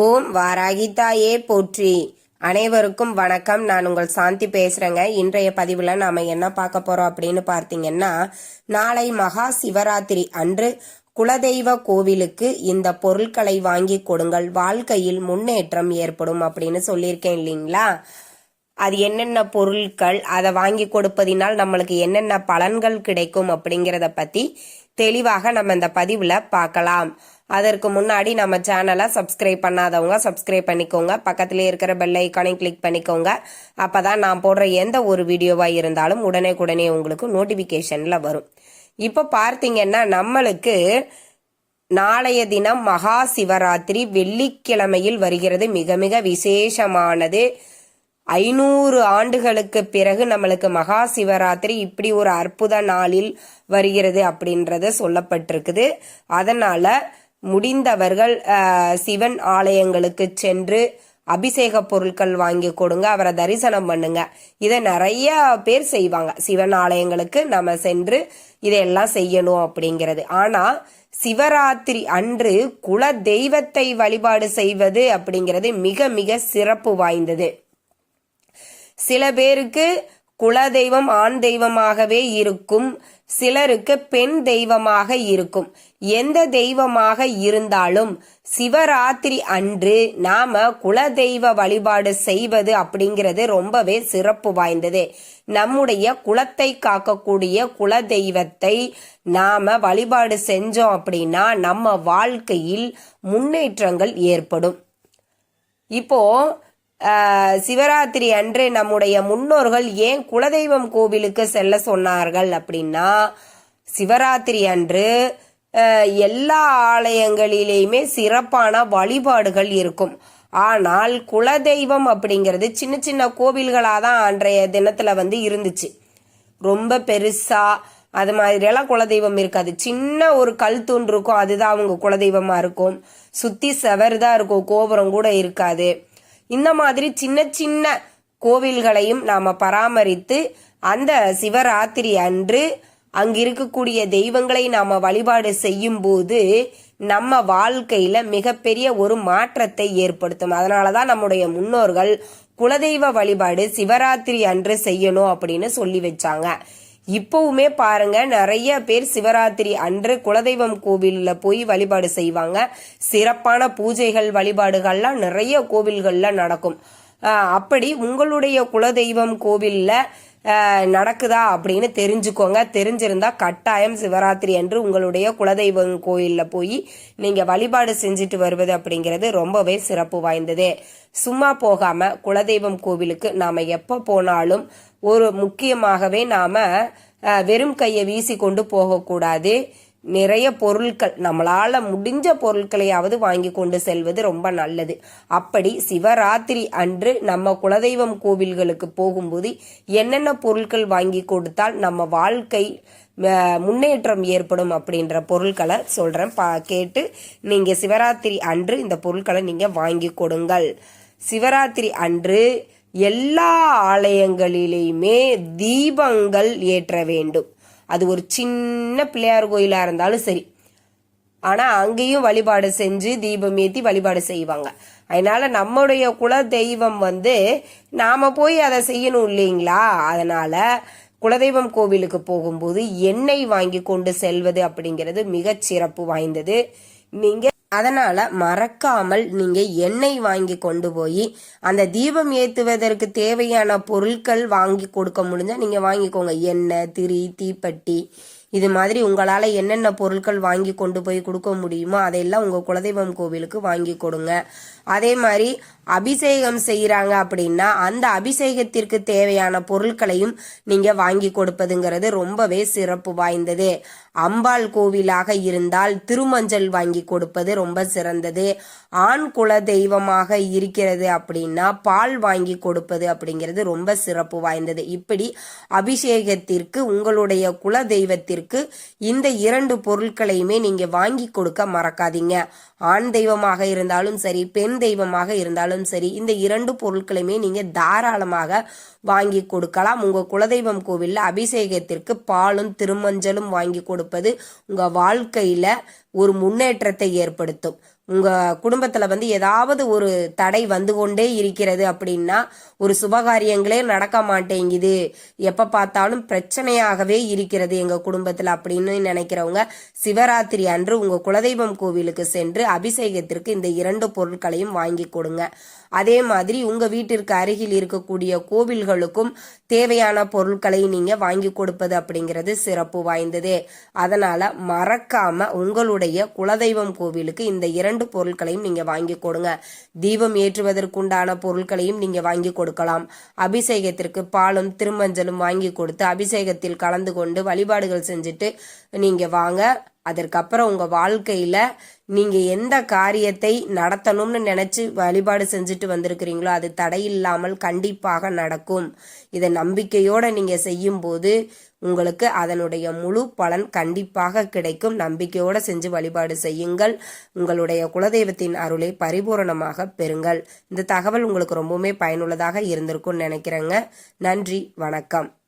ஓம் வாராகித்தாயே போற்றி. அனைவருக்கும் வணக்கம். நான் உங்கள் சாந்தி பேசுறேங்க. இன்றைய பதிவில் நாம என்ன பார்க்க போறோம் அப்படின்னு பார்த்தீங்கன்னா நாளை மகா சிவராத்திரி அன்று குலதெய்வ கோவிலுக்கு இந்த பொருட்களை வாங்கி கொடுங்கள். வாழ்க்கையில் முன்னேற்றம் ஏற்படும் அப்படின்னு சொல்லியிருக்கேன் இல்லைங்களா? அது என்னென்ன பொருட்கள் அதை வாங்கி கொடுப்பதினால் நம்மளுக்கு என்னென்ன பலன்கள் கிடைக்கும் அப்படிங்கிறத பத்தி தெளிவாக நம்ம இந்த பதிவுல பார்க்கலாம். அதற்கு முன்னாடி நம்ம சேனலை சப்ஸ்கிரைப் பண்ணாதவங்க சப்ஸ்கிரைப் பண்ணிக்கோங்க. பக்கத்திலே இருக்கிற பெல் ஐக்கானையும் கிளிக் பண்ணிக்கோங்க. அப்போ தான் நான் போடுற எந்த ஒரு வீடியோவாக இருந்தாலும் உடனே உடனே உங்களுக்கு நோட்டிஃபிகேஷனில் வரும். இப்போ பார்த்தீங்கன்னா நம்மளுக்கு நாளைய தினம் மகா சிவராத்திரி. வெள்ளிக்கிழமையில் வருகிறது. மிக மிக விசேஷமானது. ஐநூறு ஆண்டுகளுக்கு பிறகு நம்மளுக்கு மகா சிவராத்திரி. இப்படி ஒரு அற்புத நாளில் வருகிறது அப்படின்றத சொல்லப்பட்டிருக்குது. அதனால முடிந்தவர்கள் சிவன் ஆலயங்களுக்கு சென்று அபிஷேக பொருட்கள் வாங்கி கொடுங்க அவரை தரிசனம் பண்ணுங்க. இதை நிறைய பேர் செய்வாங்க. சிவன் ஆலயங்களுக்கு நம்ம சென்று இதையெல்லாம் செய்யணும் அப்படிங்கிறது. ஆனா சிவராத்திரி அன்று குல தெய்வத்தை வழிபாடு செய்வது அப்படிங்கிறது மிக மிக சிறப்பு வாய்ந்தது. சில பேருக்கு குலதெய்வம் ஆண் தெய்வமாகவே இருக்கும் சிலருக்கு பெண் தெய்வமாக இருக்கும். எந்த தெய்வமாக இருந்தாலும் சிவராத்திரி அன்று நாம குலதெய்வ வழிபாடு செய்வது அப்படிங்கிறது ரொம்பவே சிறப்பு வாய்ந்தது. நம்முடைய குலத்தை காக்கக்கூடிய குல தெய்வத்தை நாம வழிபாடு செஞ்சோம் அப்படின்னா நம்ம வாழ்க்கையில் முன்னேற்றங்கள் ஏற்படும். இப்போ சிவராத்திரி அன்று நம்முடைய முன்னோர்கள் ஏன் குலதெய்வம் கோவிலுக்கு செல்ல சொன்னார்கள் அப்படின்னா சிவராத்திரி அன்று எல்லா ஆலயங்களிலேயுமே சிறப்பான வழிபாடுகள் இருக்கும். ஆனால் குலதெய்வம் அப்படிங்கிறது சின்ன சின்ன கோவில்களாக தான் அன்றைய தினத்தில் வந்து இருந்துச்சு. ரொம்ப பெருசா அது மாதிரியெல்லாம் குலதெய்வம் இருக்காது. சின்ன ஒரு கல் தூண் இருக்கும் அதுதான் அவங்க குலதெய்வமாக இருக்கும். சுற்றி செவர் தான் இருக்கும் கோபுரம் கூட இருக்காது. இந்த மாதிரி சின்ன சின்ன கோவில்களையும் நாம் பராமரித்து அந்த சிவராத்திரி அன்று அங்கு இருக்கக்கூடிய தெய்வங்களை நாம் வழிபாடு செய்யும் போது நம்ம வாழ்க்கையில மிகப்பெரிய ஒரு மாற்றத்தை ஏற்படுத்தும். அதனாலதான் நம்முடைய முன்னோர்கள் குலதெய்வ வழிபாடு சிவராத்திரி அன்று செய்யணும் அப்படின்னு சொல்லி வச்சாங்க. இப்போவுமே பாருங்க நிறைய பேர் சிவராத்திரி அன்று குலதெய்வம் கோவிலில் போய் வழிபாடு செய்வாங்க. சிறப்பான பூஜைகள் வழிபாடுகள்லாம் நிறைய கோவில்கள்ல நடக்கும். ஆஹ் அப்படி உங்களுடைய குலதெய்வம் கோவில்ல நடக்குதா அப்படின்னு தெரிஞ்சுக்கோங்க. தெரிஞ்சிருந்தா கட்டாயம் சிவராத்திரி அன்று உங்களுடைய குலதெய்வம் கோயிலில் போய் நீங்க வழிபாடு செஞ்சுட்டு வருவது அப்படிங்கிறது ரொம்பவே சிறப்பு வாய்ந்தது. சும்மா போகாம குலதெய்வம் கோவிலுக்கு நாம எப்ப போனாலும் ஒரு முக்கியமாகவே நாம வெறும் கையை வீசி கொண்டு போகக்கூடாது. நிறைய பொருட்கள் நம்மளால முடிஞ்ச பொருட்களையாவது வாங்கி கொண்டு செல்வது ரொம்ப நல்லது. அப்படி சிவராத்திரி அன்று நம்ம குலதெய்வம் கோவில்களுக்கு போகும்போது என்னென்ன பொருட்கள் வாங்கி கொடுத்தால் நம்ம வாழ்க்கை முன்னேற்றம் ஏற்படும் அப்படின்ற பொருட்களை சொல்றேன். பா கேட்டு நீங்க சிவராத்திரி அன்று இந்த பொருட்களை நீங்க வாங்கி கொடுங்கள். சிவராத்திரி அன்று எல்லா ஆலயங்களிலேயுமே தீபங்கள் ஏற்ற வேண்டும். அது ஒரு சின்ன பிள்ளையார் கோயிலாக இருந்தாலும் சரி. ஆனால் அங்கேயும் வழிபாடு செஞ்சு தீபம் ஏற்றி வழிபாடு செய்வாங்க. அதனால் நம்முடைய குல தெய்வம் வந்து நாம் போய் அதை செய்யணும் இல்லைங்களா? அதனால் குலதெய்வம் கோவிலுக்கு போகும்போது எண்ணெய் வாங்கி கொண்டு செல்வது அப்படிங்கிறது மிகச் சிறப்பு வாய்ந்தது. நீங்கள் அதனால மறக்காமல் நீங்க எண்ணெய் வாங்கி கொண்டு போய் அந்த தீபம் ஏத்துவதற்கு தேவையான பொருட்கள் வாங்கி கொடுக்க முடிஞ்சா நீங்க வாங்கிக்கோங்க. எண்ணெய் திரி தீப்பெட்டி இது மாதிரி உங்களால என்னென்ன பொருட்கள் வாங்கி கொண்டு போய் கொடுக்க முடியுமோ அதையெல்லாம் உங்க குலதெய்வம் கோவிலுக்கு வாங்கி கொடுங்க. அதே மாதிரி அபிஷேகம் செய்யறாங்க அப்படின்னா அந்த அபிஷேகத்திற்கு தேவையான பொருட்களையும் நீங்க வாங்கி கொடுப்பதுங்கிறது ரொம்பவே சிறப்பு வாய்ந்தது. அம்பாள் கோவிலாக இருந்தால் திருமஞ்சள் வாங்கி கொடுப்பது ரொம்ப சிறந்தது. ஆண் குல தெய்வமாக இருக்கிறது அப்படின்னா பால் வாங்கி கொடுப்பது அப்படிங்கிறது ரொம்ப சிறப்பு வாய்ந்தது. இப்படி அபிஷேகத்திற்கு உங்களுடைய குல தெய்வத்திற்கு இந்த இரண்டு பொருட்களையுமே நீங்க வாங்கி கொடுக்க மறக்காதீங்க. ஆண் தெய்வமாக இருந்தாலும் சரி பெண் தெய்வமாக இருந்தாலும் சரி இந்த இரண்டு பொருட்களையுமே நீங்க தாராளமாக வாங்கி கொடுக்கலாம். உங்க குலதெய்வம் கோவில்ல அபிஷேகத்திற்கு பாலும் திருமஞ்சளும் வாங்கி கொடுப்பது உங்க வாழ்க்கையில் ஒரு முன்னேற்றத்தை ஏற்படுத்தும். உங்க குடும்பத்துல வந்து ஏதாவது ஒரு தடை வந்து கொண்டே இருக்கிறது அப்படின்னா ஒரு சுபகாரியங்களே நடக்க மாட்டேங்குது. எப்ப பார்த்தாலும் பிரச்சனையாகவே இருக்கிறது எங்க குடும்பத்துல அப்படின்னு நினைக்கிறவங்க சிவராத்திரி அன்று உங்க குலதெய்வம் கோவிலுக்கு சென்று அபிஷேகத்திற்கு இந்த இரண்டு பொருட்களையும் வாங்கி கொடுங்க. அதே மாதிரி உங்க வீட்டிற்கு அருகில் இருக்கக்கூடிய கோவில்களுக்கும் தேவையான பொருட்களை நீங்க வாங்கி கொடுப்பது அப்படிங்கிறது சிறப்பு வாய்ந்தது. அதனால மறக்காம உங்களுடைய குலதெய்வம் கோவிலுக்கு இந்த இரண்டு பொருட்களையும் நீங்க வாங்கி கொடுங்க. தீபம் ஏற்றுவதற்குண்டான பொருட்களையும் நீங்க வாங்கி கொடுக்கலாம். அபிஷேகத்திற்கு பாலும் திருமஞ்சளும் வாங்கி கொடுத்து அபிஷேகத்தில் கலந்து கொண்டு வழிபாடுகள் செஞ்சுட்டு நீங்க வாங்க. அதற்கப்புறம் உங்க வாழ்க்கையில நீங்க எந்த காரியத்தை நடத்தணும்னு நினைச்சு வழிபாடு செஞ்சுட்டு வந்திருக்கிறீங்களோ அது தடையில்லாமல் கண்டிப்பாக நடக்கும். இதை நம்பிக்கையோட நீங்க செய்யும் போது உங்களுக்கு அதனுடைய முழு பலன் கண்டிப்பாக கிடைக்கும். நம்பிக்கையோடு செஞ்சு வழிபாடு செய்யுங்கள். உங்களுடைய குலதெய்வத்தின் அருளை பரிபூரணமாக பெறுங்கள். இந்த தகவல் உங்களுக்கு ரொம்பவுமே பயனுள்ளதாக இருந்திருக்கும்னு நினைக்கிறேங்க. நன்றி வணக்கம்.